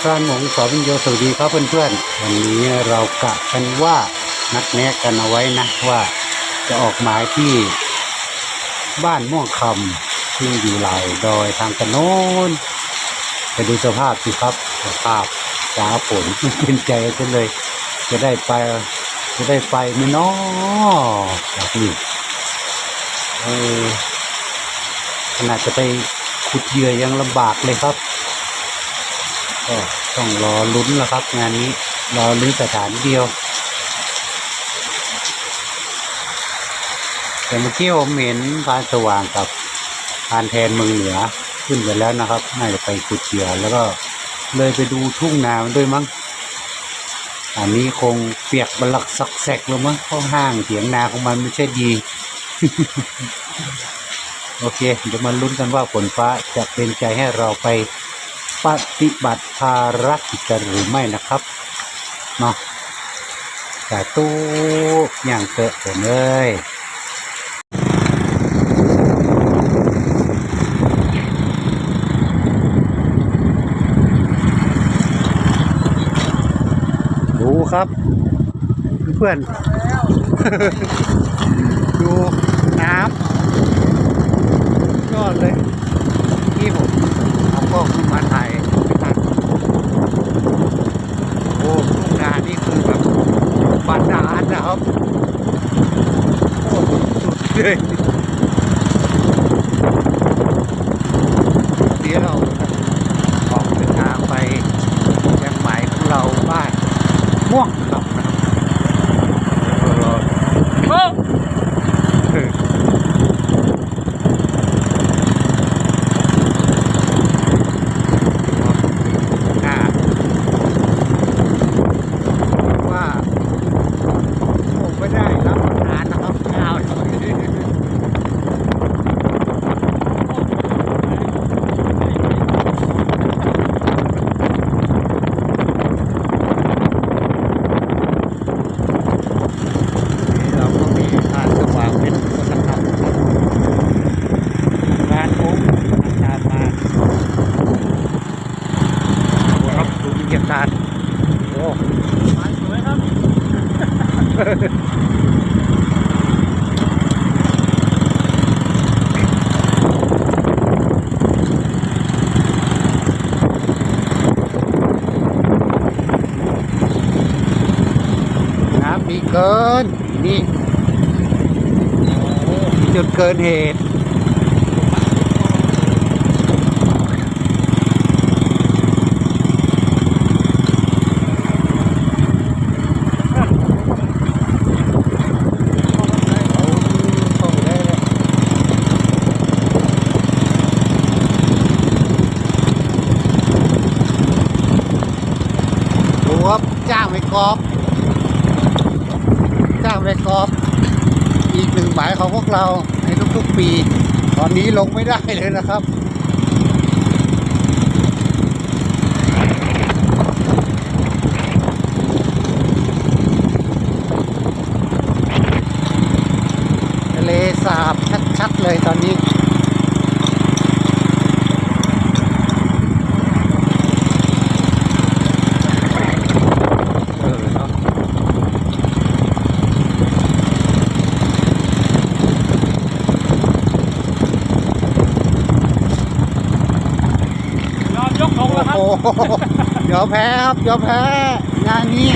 พรานหมงสอวิญโยสวัสดีครับเพื่อนๆวันนี้เรากะกันว่านัดแนะกันเอาไว้นะว่าจะออกหมายที่บ้านม่วงคำที่อยู่ไหลดอยทางกระโน้นไปดูสภาพสิครับสภาพฟ้าฝนเป็นใจกันเลย จะได้ไปจะได้ไปไหมเนาะแบบนี้เออขนาดจะไปขุดเหยื่อยังลำบากเลยครับ ก็ต้องรอลุ้นแล้วครับ งานนี้ รอลุ้นสถานเดียว แต่เมื่อกี้ผมเห็นพานสว่างกับพานแทนเมืองเหนือขึ้นไปแล้วนะครับน่าจะไปขุดเหยื่อแล้วก็เลยไปดูทุ่งนามด้วยมั้งอันนี้คงเปียกบลักซักแซกแล้วมั้งเพราะห้างเถียงนาของมันไม่ใช่ดี โอเค เดี๋ยวมาลุ้นกันว่าฝนฟ้าจะเป็นใจให้เราไป ปฏิบัติภารกิจหรือไม่นะครับเนาะแต่ตู้อย่างเตอะผมเลยดูครับ เพื่อน ดูน้ำยอดเลย กล้องขึ้นมาถ่ายนะโอ้ทุ่งนานี่คือแบบบานดาลนะครับโอ้สุดเลยเดี๋ยวเราออกเดินทางไปยังหมายของเราบ้านม่วงครับนะครับเดี๋ยวเรารอเออ อ่าว่าผมไม่ได้รับประทานนะครับข้าวหน่อยนี่เราก็มีทานสว่างเป็นคนละคำนะครับงานโอ้ทานมา โอ้ครับดูวิญญาณโอ้ สวยครับ น้ำ มีเกินนี่จุดเกินเหตุับจ้างไปกอบ จ้างไปกอบอีกหนึ่งหมายของพวกเราในทุกๆปี ตอนนี้ลงไม่ได้เลยนะครับทะเลสาบชัดๆเลยตอนนี้ เออเนาะ ยอมยกธงแล้วครับ โอ้โห ยอมแพ้ครับยอมแพ้งานนี้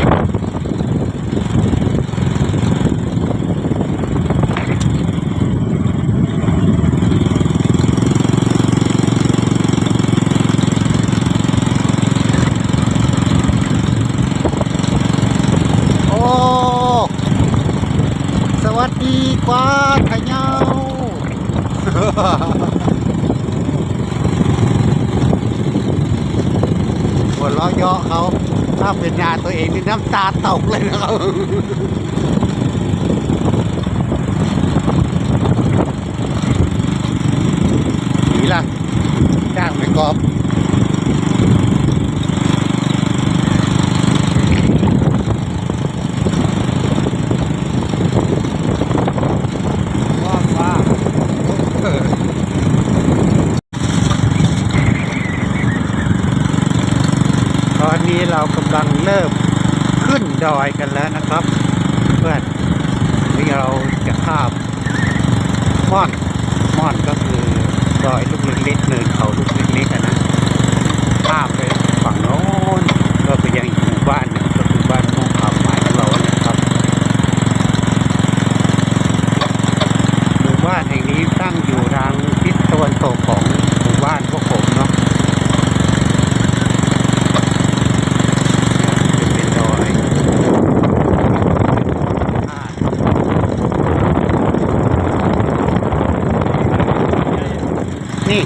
โอ้สวัสดีกวางขยาว ล้อเยาะเขาถ้าเป็นงานตัวเองนี่น้ำตาตกเลยนะครับนีล่ะจ้างไปกอบ ว่างว่า เขา เริ่มขึ้นดอยกันแล้วนะครับ เพื่อนนี่เราจะข้ามม่อนม่อนก็คือดอยลูกเล็กๆเนินเขาลูกเล็กๆอะนะข้ามไปฝั่งโน้นก็ไปยังอีกหมู่บ้านหนึ่งก็คือบ้านม่วงคำหมายของเรานะครับ หมู่บ้านแห่งนี้ตั้งอยู่ทางทิศตะวันตกของหมู่บ้านพวกผมเนาะเป็นดอย นี่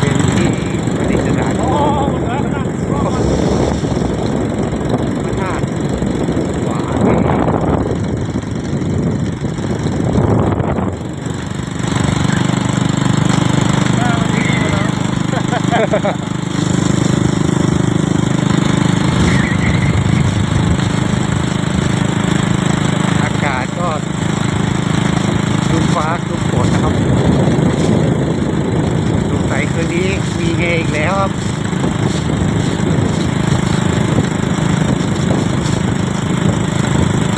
เป็นที่ประดิษฐาน โอ้มันเหลือขนาด พระธาตุหวานอากาศก็ครึ้มฟ้าครึ้มฝนนะครับสงสัยคืนนี้มีเฮอีกแล้วครับ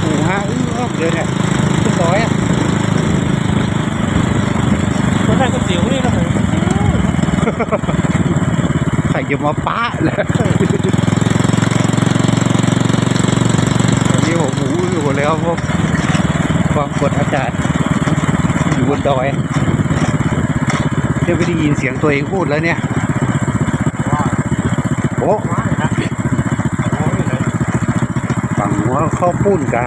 หมูฮะอื้อออกเดินเนี่ยขึ้นร้อยอะ คนได้ก๋วยเตี๋ยวนี่นะผมใครจะมาป้าเลยตอนนี้ผมหมูอื้อหมดแล้วเพราะความกดอากาศอยู่บนดอยจะไม่ได้ยินเสียงตัวเองพูดแล้วเนี่ยโอ้ฝั่งหัวเข้าปุ้นกะ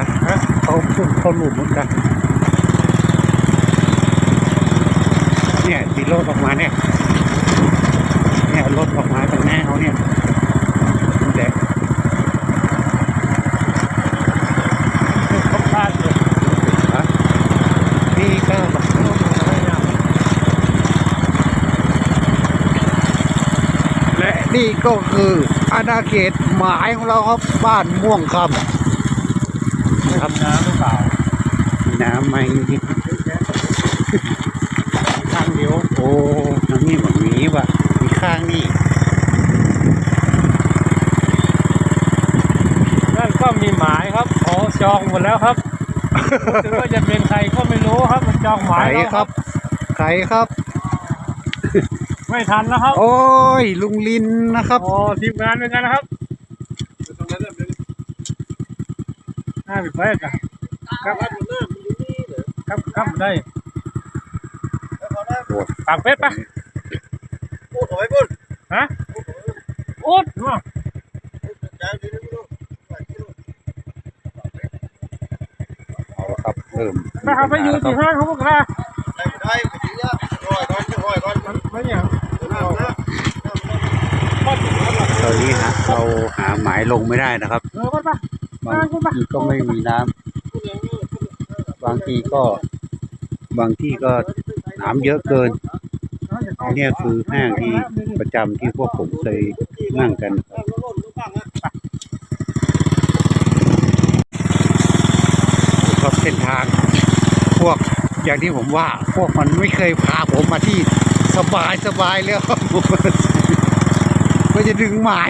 เข้าปุ้นเข้าหลุมมือนกัน เนี่ยตีรถออกมาเนี่ยเนี่ยรถออกมาตรงหน้าเขาเนี่ยดูแดดเขาพลาดเลยฮะนี่ก็แบบและนี่ก็คืออาณาเขตหมายของเราครับบ้านม่วงคำทำน้ำหรือเปล่าน้ำไม่ ทางเดียวโอ้น้ำนี่แบบนี้ว่ะ มีข้างนี่นั่นก็มีหมายครับขอจองหมดแล้วครับถึงว่าจะเป็นใครก็ไม่รู้ครับ มันจองหใคมารยแล้วครับใครครับ ไม่ทันแล้วครับ โอ้ย ลุงลินนะครับ โอ้ทีมงานเหมือนกันนะครับน่าไปไปกันครับ ครับครับได้ ปากเป็ดปะพูดเอาไว้พูดฮะอุดมาใจดีนะลูกเอาละครับเริ่มไม่เอาไปอยู่ที่ห้างเขาบอกนะได้ได้กะทิอะร้อยก้อนร้อยก้อนมันไม่อย่างน้ำนะก็ถึงแล้วล่ะตอนนี้ฮะเราหาหมายลงไม่ได้นะครับเออก็ปะบางทีก็ไม่มีน้ำบางทีก็ บางที่ก็ น้ำเยอะเกินอันเนี้ยคือห้างที่ประจำที่พวกผมเคยนั่งกันครับเส้นทาง พวกอย่างที่ผมว่า พวกมันไม่เคยพาผมมาที่สบายสบายเลยครับมันจะดึงหมาย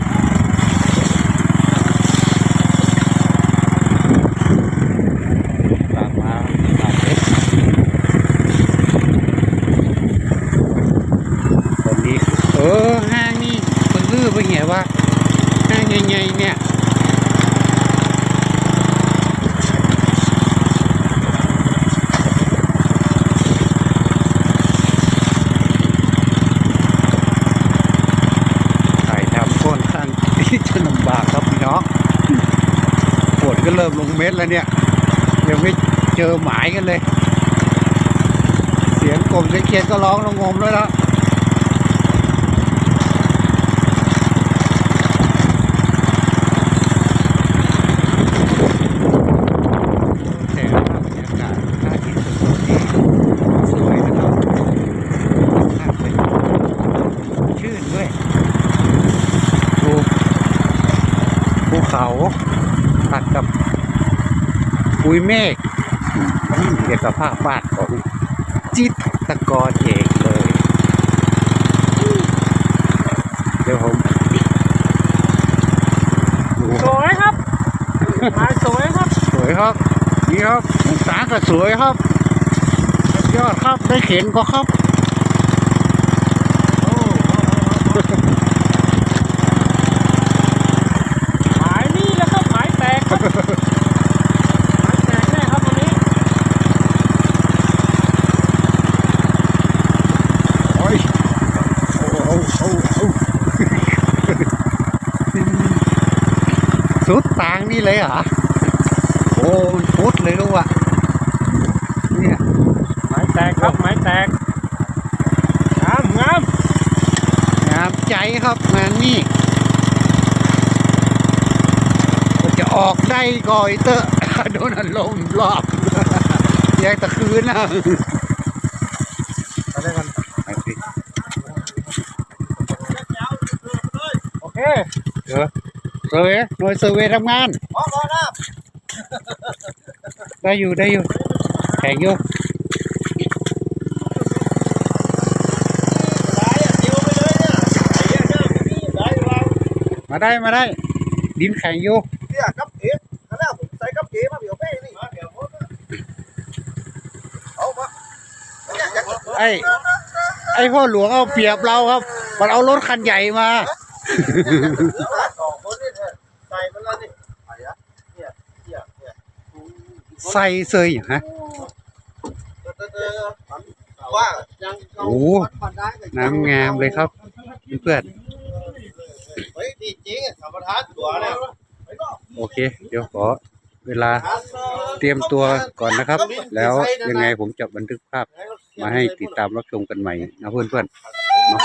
ลงเม็ดแล้วเนี่ยยังไม่เจอหมายกันเลย เสียงกลมเสียงเคียนก็ร้องระงมแล้วละแต่ว่าบรรยากาศท่าที่สดที่สวยนะครับท่าเป็นชื่นด้วยดูภูเขาตัดกับภู ปุยเมฆอืมเอกภาพบ้านของจิตรกรเอกเลย เดี๋ยวผมดูสวยครับหมายสวยครับ สวยครับ นี่ครับหมูสาก็สวยครับสุดยอดครับได้เข็นก็ครับ โอ้หมายนี่แหล้วครับหมายแตกครับหมายแตกแน่ครับวันนี้ โอ้ยโอ้โอ้โอ้โอ้ สุดตางนี่เลยเหรอ โอ้มันฟุดเลยลูกอะเนี่ยหมายแตกครับหมายแตกงามงามงามใจครับงานนี้ก็จะออกได้ก่อยเตอะโดนอารมณ์รอบแยกตะคืนนะไปเลยกันไปสิโอเคเดี๋ยว เซอร์เวย์หน่วยเซอร์เวย์ทำงานพร้อมแล้วนะได้อยู่ได้อยู่แข่งอยู่ได้อะเดียวไปเลยเนี่ยไอ้เหี้ยเนี่ยมีได้วางมาได้มาได้ ดินแข่งอยู่เนี่ยกับเอ๋ข้างหน้าผมใส่กับเอ๋มาเดี๋ยวเป้นี่มาเดี๋ยวผมเอามาเนี่ยอยากไอ้ไอ้พ่อหลวงเอาเปรียบเราครับ มันเอารถคันใหญ่มา สองคนนี่เนี่ยใส่มันแล้วนี่ไอ้อะเนี่ยเนี่ยเนี่ย ใส่เซยอย่างฮะโอ้น้ำงามเลยครับ เพื่อนโอเค เดี๋ยวขอเวลาเตรียมตัวก่อนนะครับ แล้วยังไงผมจะบันทึกภาพมาให้ติดตามรับชมกันใหม่นะเพื่อนๆเนาะ